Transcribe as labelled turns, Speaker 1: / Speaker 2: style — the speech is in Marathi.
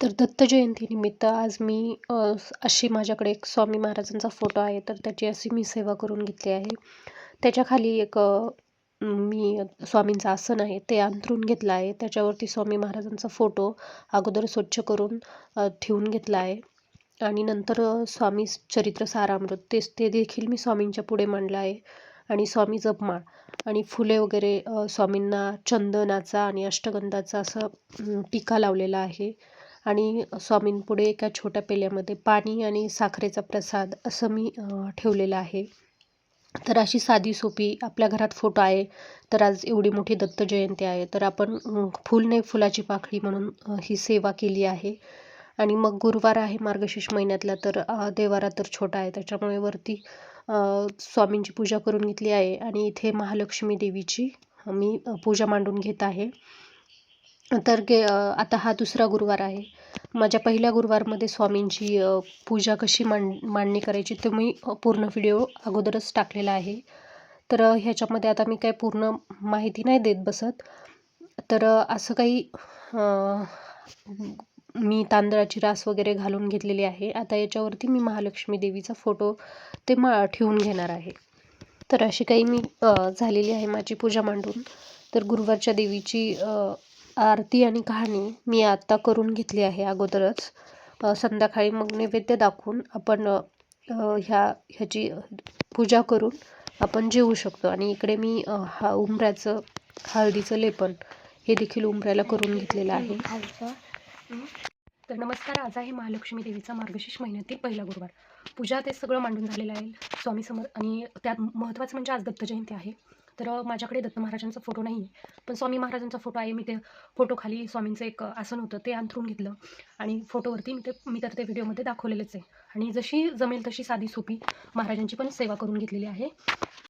Speaker 1: तर दत्त जयंतीनिमित्त आज मी अशी माझ्याकडे एक स्वामी महाराजांचा फोटो आहे तर त्याची अशी मी सेवा करून घेतली आहे. त्याच्याखाली एक मी स्वामींचं आसन आहे ते अंथरून घेतलं आहे. त्याच्यावरती स्वामी महाराजांचा फोटो अगोदर स्वच्छ करून ठेवून घेतला आहे. आणि नंतर स्वामी चरित्र सारामृत तेच ते देखील मी स्वामींच्या पुढे मांडलं आहे. आणि स्वामी जपमाळ आणि फुले वगैरे स्वामींना चंदनाचा आणि अष्टगंधाचा असं टीका लावलेला आहे. आणि स्वामींपुढे एका छोट्या पेल्यामध्ये पाणी आणि साखरेचा प्रसाद असं मी ठेवलेलं आहे. तर अशी साधी सोपी आपल्या घरात फोटो आहे तर आज एवढी मोठी दत्त जयंती आहे तर आपण फुलने फुल नाही फुलाची पाखळी म्हणून ही सेवा केली आहे. आणि मग गुरुवार आहे मार्गशीर्ष महिन्यातला तर देवारा तर छोटा आहे त्याच्यामुळे वरती स्वामींची पूजा करून घेतली आहे. आणि इथे महालक्ष्मी देवीची मी पूजा मांडून घेत आहे. तर गे आता हा दुसरा गुरुवार आहे. माझ्या पहिल्या गुरुवारमध्ये स्वामींची पूजा कशी मांड मांडणी करायची ते मी पूर्ण व्हिडिओ अगोदरच टाकलेला आहे. तर ह्याच्यामध्ये आता मी काय पूर्ण माहिती नाही देत बसत. तर असं काही मी तांदळाची रास वगैरे घालून घेतलेली आहे. आता याच्यावरती मी महालक्ष्मी देवीचा फोटो ते मा ठेवून घेणार आहे. तर अशी काही मी झालेली आहे माझी पूजा मांडून. तर गुरुवारच्या देवीची आरती आणि कहाणी मी आत्ता करून घेतली आहे अगोदरच. संध्याकाळी मग नैवेद्य दाखवून आपण ह्या ह्याची पूजा करून आपण जेवू शकतो. आणि इकडे मी हा उंबऱ्याचं हळदीचं लेपन हे देखील उंबऱ्याला करून घेतलेलं आहे. तर नमस्कार आज आहे महालक्ष्मी देवीचा मार्गशीर्ष महिन्यातील पहिला गुरुवार. पूजा ते सगळं मांडून झालेलं आहे स्वामी समोर आणि त्यात महत्त्वाचं म्हणजे आज दत्त जयंती आहे. तर माझ्याकडे दत्त महाराजांचा फोटो नाही. आहे पण स्वामी महाराजांचा फोटो आहे. मी ते फोटोखाली स्वामींचं एक आसन होतं ते अंथरून घेतलं. आणि फोटोवरती मी ते मी तर ते व्हिडिओमध्ये दाखवलेलंच आहे. आणि जशी जमेल तशी साधी सोपी महाराजांची पण सेवा करून घेतलेली आहे.